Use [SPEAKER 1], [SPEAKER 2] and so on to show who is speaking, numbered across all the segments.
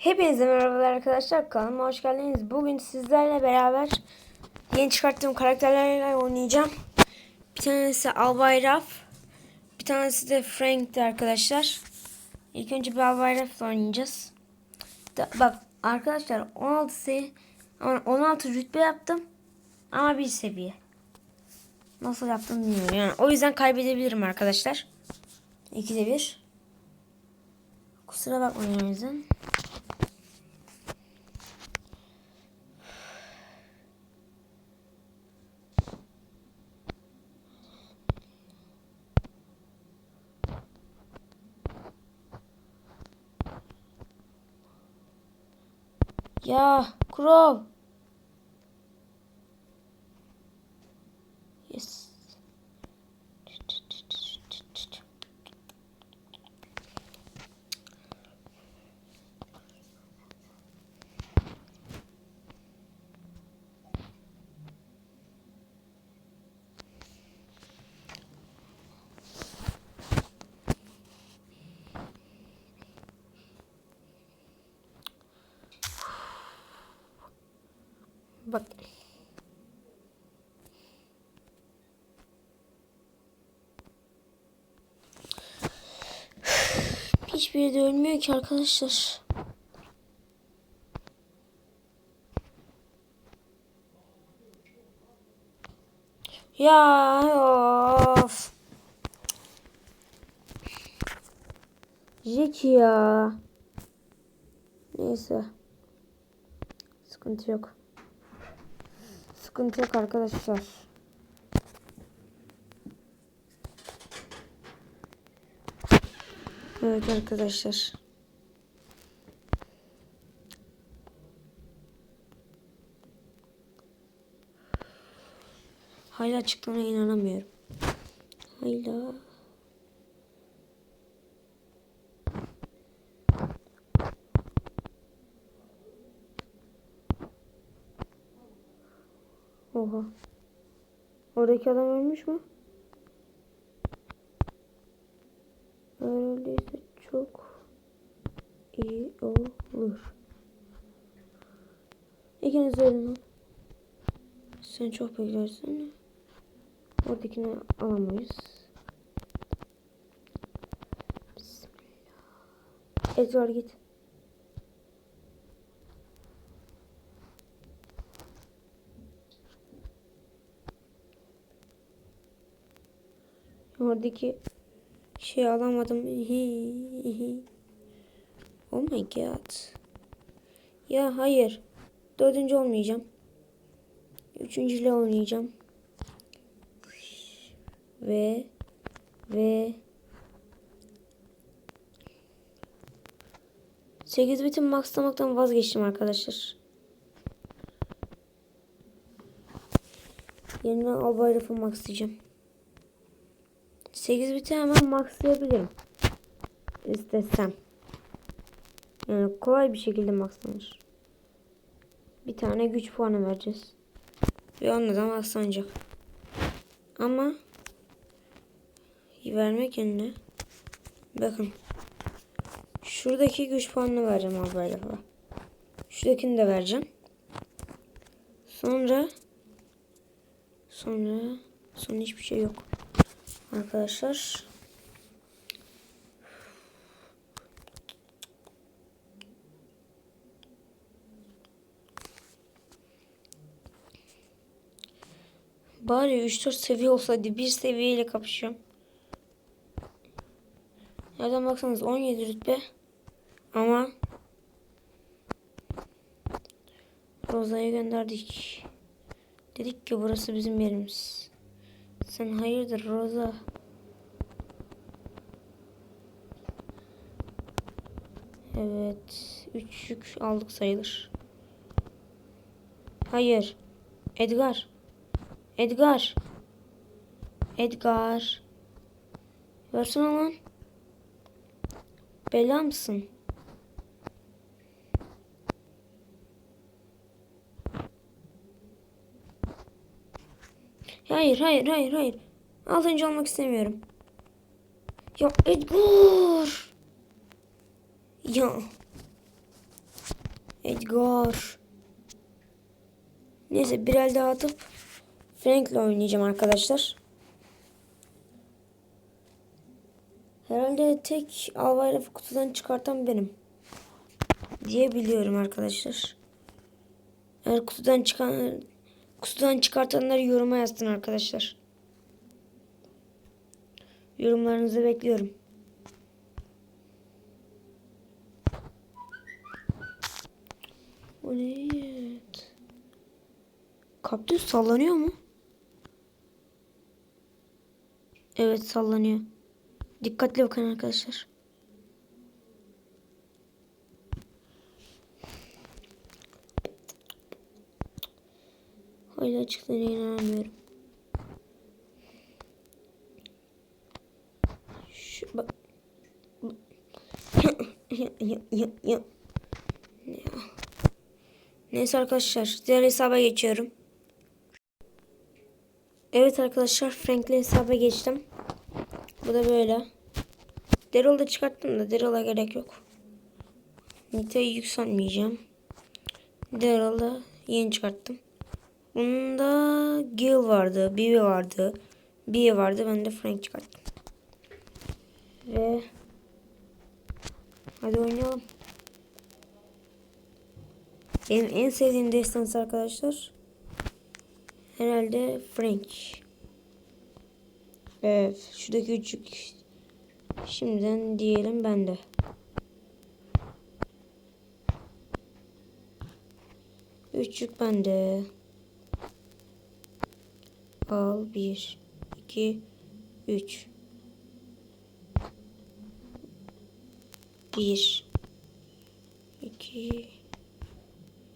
[SPEAKER 1] Hepinize merhabalar arkadaşlar kanalıma hoş geldiniz. Bugün sizlerle beraber yeni çıkarttığım karakterlerle oynayacağım. Bir tanesi Albay Raf, bir tanesi de Frank'ti arkadaşlar. İlk önce bir Albay Raf'la oynayacağız. Da- bak arkadaşlar 16 seviye, ama 16 rütbe yaptım ama bir seviye. Nasıl yaptım bilmiyorum yani. O yüzden kaybedebilirim arkadaşlar. İkide bir. Kusura bakmayın o yüzden. Ya Crow. Yes. Bak. Hiçbir yerde ölmüyor ki arkadaşlar. Ya of. Jack ya. Neyse. Sıkıntı yok. Sıkıntı yok arkadaşlar. Evet arkadaşlar. Hala çıktığına inanamıyorum. Hala. Oha. Oradaki adam ölmüş mü? Eğer öyleyse çok iyi olur. İkiniz ölün. Sen çok beklersin. Oradakini alamayız. Bismillah. Edgar git. Oradaki şey alamadım. oh my god. Ya hayır. Dördüncü olmayacağım. Üçüncüyle oynayacağım. Ve ve 8 bitim maxlamaktan vazgeçtim arkadaşlar. Yeniden albay rafı maxlayacağım. 8 biti hemen maxlayabilirim. İstesem. Yani kolay bir şekilde maxlanır. Bir tane güç puanı vereceğiz. Ve onunla da maxlanacak. Ama vermek yerine bakın şuradaki güç puanını vereceğim albayla falan. Şuradakini de vereceğim. Sonra sonra sonra hiçbir şey yok. Arkadaşlar Bari 3-4 seviye olsaydı bir seviyeyle kapışıyorum. Nereden baksanız 17 rütbe. Ama Roza'ya gönderdik. Dedik ki burası bizim yerimiz. Sen hayırdır Roza? Evet. Üç yük aldık sayılır. Hayır. Edgar. Edgar. Edgar. Versene lan. Bela mısın? Hayır, hayır, hayır, hayır. Altıncı olmak istemiyorum. Ya Edgar. Ya. Edgar. Neyse bir el daha atıp Frank'le oynayacağım arkadaşlar. Herhalde tek Albayrak kutudan çıkartan benim. Diye biliyorum arkadaşlar. Eğer kutudan çıkan kutudan çıkartanlar yoruma yazsın arkadaşlar. Yorumlarınızı bekliyorum. O ne? Kaktüs sallanıyor mu? Evet sallanıyor. Dikkatli bakın arkadaşlar. Hala çıktığına inanamıyorum. Şu bak. ya, ya, ya. Ya. Neyse arkadaşlar diğer hesaba geçiyorum. Evet arkadaşlar Frank'le hesaba geçtim. Bu da böyle. Daryl'ı da çıkarttım da Daryl'a gerek yok. Nita'yı yükselmeyeceğim. Daryl'ı yeni çıkarttım. Bunda Gil vardı, Bibi vardı, Bee vardı. Ben de Frank çıkarttım. Ve hadi oynayalım. Benim en sevdiğim destans arkadaşlar. Herhalde Frank. Evet. Şuradaki küçük. Şimdiden diyelim bende. Üçlük bende. Al bir, iki, üç. Bir, iki,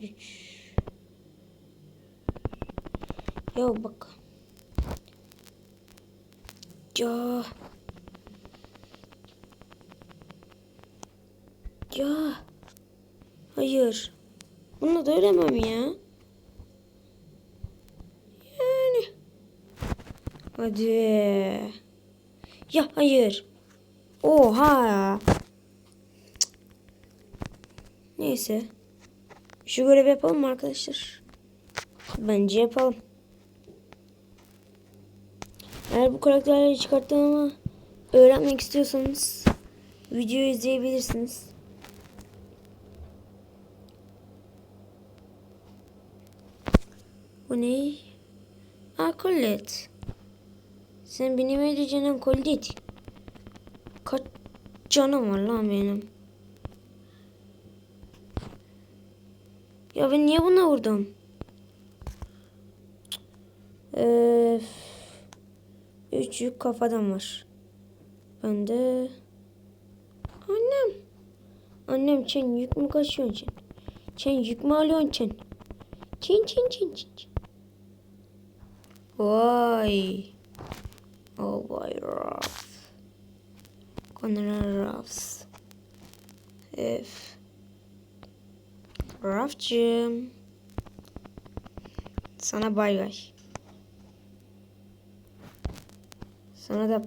[SPEAKER 1] üç. Ya bak. Ya. Ya. Hayır. Bunu da ölemem ya. Yani. Hadi. Ya hayır. Oha. Neyse. Şu görevi yapalım mı arkadaşlar? Bence yapalım. Eğer bu karakterleri çıkarttığımı öğrenmek istiyorsanız videoyu izleyebilirsiniz. Bu ne? Aa Colette. Sen benim öyle canım Colette. Kaç canım var lan benim. Ya ben niye buna vurdum? Eee... Üç yük kafadan var. Ben de... Annem. Annem sen yük mü kaşıyorsun sen? Sen yük mü alıyorsun sen? Çin çin çin çin. çin. Vay. Oh vay Raf. Conor Rafs. F. Rafcığım. Sana bay bay. Sana da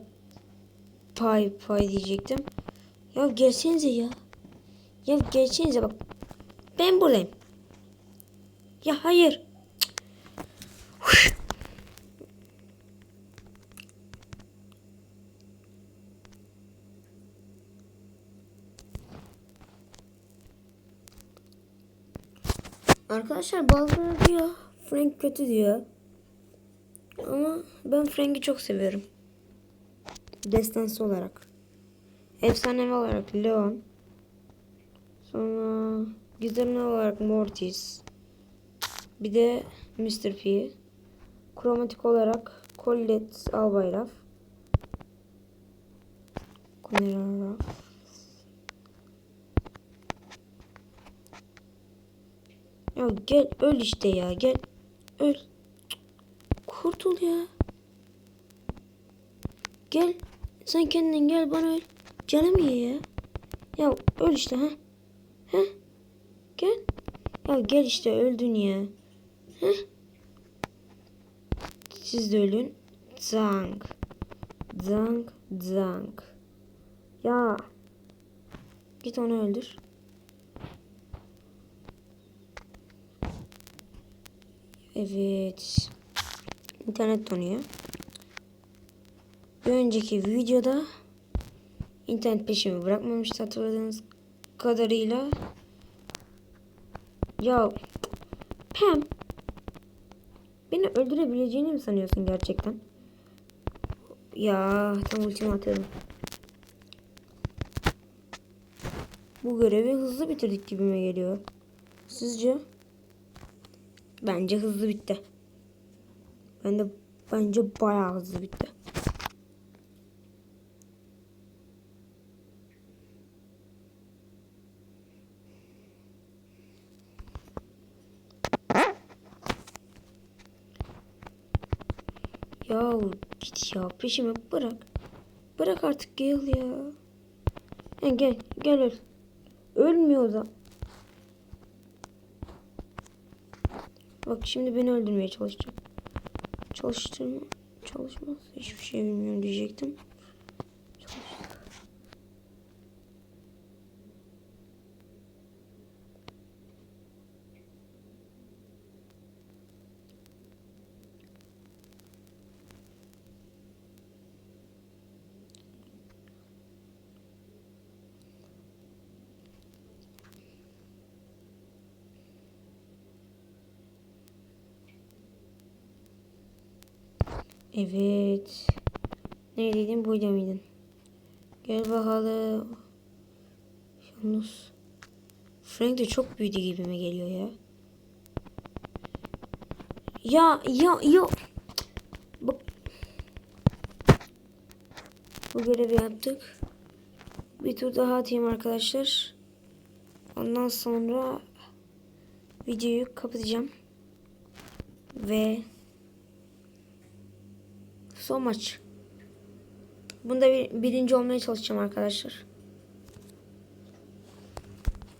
[SPEAKER 1] pay pay diyecektim. Ya gelsenize ya. Ya gelsenize bak. Ben buradayım. Ya hayır. Arkadaşlar bazıları diyor Frank kötü diyor. Ama ben Frank'i çok seviyorum. Destansı olarak. Efsanevi olarak Leon. Sonra gizemli olarak Mortis. Bir de Mr. P. Kromatik olarak Colette Albayraf. Conera Ya gel öl işte ya gel. Öl. Kurtul ya. Gel. Sen kendin gel bana öl. Canım ye ya. Ya öl işte ha. Ha? Gel. Ya gel işte öldün ya. Ha? Siz de ölün. Zank. Zank. Zank. Ya. Git onu öldür. Evet. İnternet donuyor. Bir önceki videoda internet peşimi bırakmamıştı hatırladığınız kadarıyla. Ya Pam beni öldürebileceğini mi sanıyorsun gerçekten? Ya tam ultimi atıyordum. Bu görevi hızlı bitirdik gibime geliyor. Sizce? Bence hızlı bitti. Ben de bence bayağı hızlı bitti. Ya git ya peşime bırak. Bırak artık gel ya. Ha, gel gel öl. Ölmüyor da. Bak şimdi beni öldürmeye çalışacak. Çalıştırma. Çalışmaz. Hiçbir şey bilmiyorum diyecektim. Evet. Neredeydin? Burada mıydın? Gel bakalım. Yalnız Frank de çok büyüdü gibime geliyor ya. Ya ya ya. Bak. Bu görevi yaptık. Bir tur daha atayım arkadaşlar. Ondan sonra videoyu kapatacağım. Ve son maç. Bunda bir, birinci olmaya çalışacağım arkadaşlar.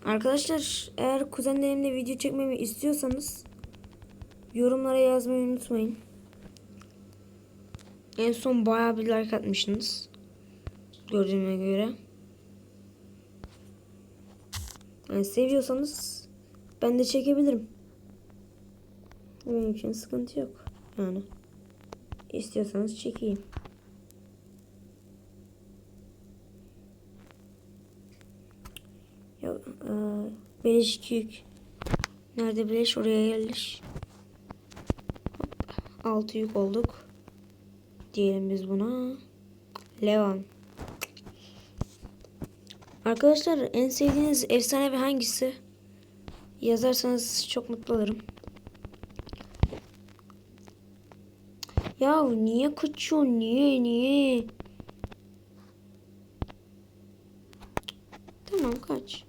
[SPEAKER 1] Arkadaşlar eğer kuzenlerimle video çekmemi istiyorsanız yorumlara yazmayı unutmayın. En son bayağı bir like atmışsınız. Gördüğüme göre. Yani seviyorsanız ben de çekebilirim. Benim için sıkıntı yok. Yani istiyorsanız çekeyim. Ya, e, beleş yük. Nerede beleş oraya yerleş. Hop, altı yük olduk. Diyelim biz buna. Levan. Arkadaşlar en sevdiğiniz efsanevi hangisi? Yazarsanız çok mutlu olurum. Ya niye kaçıyorsun? Niye? Niye? Tamam kaç.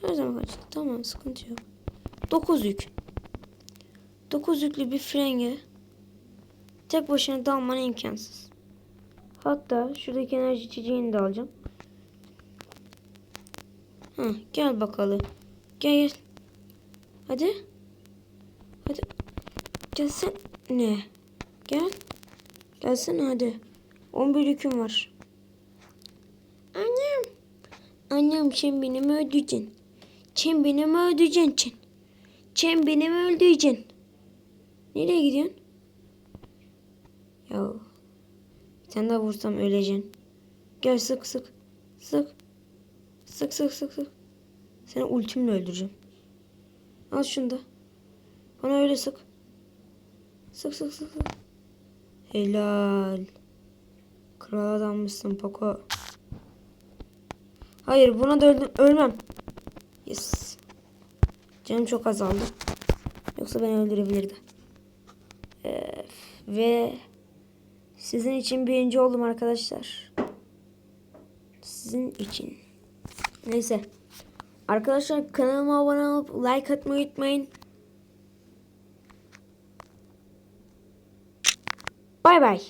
[SPEAKER 1] Her zaman kaç. Tamam sıkıntı yok. 9 yük. 9 yüklü bir frenge tek başına dalman imkansız. Hatta şuradaki enerji içeceğini de alacağım. Hı, gel bakalım. Gel gel. Hadi. Hadi. Gelsen. Ne? Gel. Gelsene hadi. 11 yüküm var. Annem. Annem sen beni mi öldüreceksin? Sen beni mi öldüreceksin? Sen beni mi öldüreceksin? Nereye gidiyorsun? Ya. Bir tane daha vursam öleceksin. Gel sık sık. Sık. Sık sık sık sık. Seni ultimle öldüreceğim. Al şunu da. Bana öyle sık. Sık sık sık sık. Helal. Kral adammışsın Poco. Hayır buna da öldüm, ölmem. Yes. Canım çok azaldı. Yoksa beni öldürebilirdi. Ee, ve sizin için birinci oldum arkadaşlar. Sizin için. Neyse. Arkadaşlar kanalıma abone olup like atmayı unutmayın. Bay bay.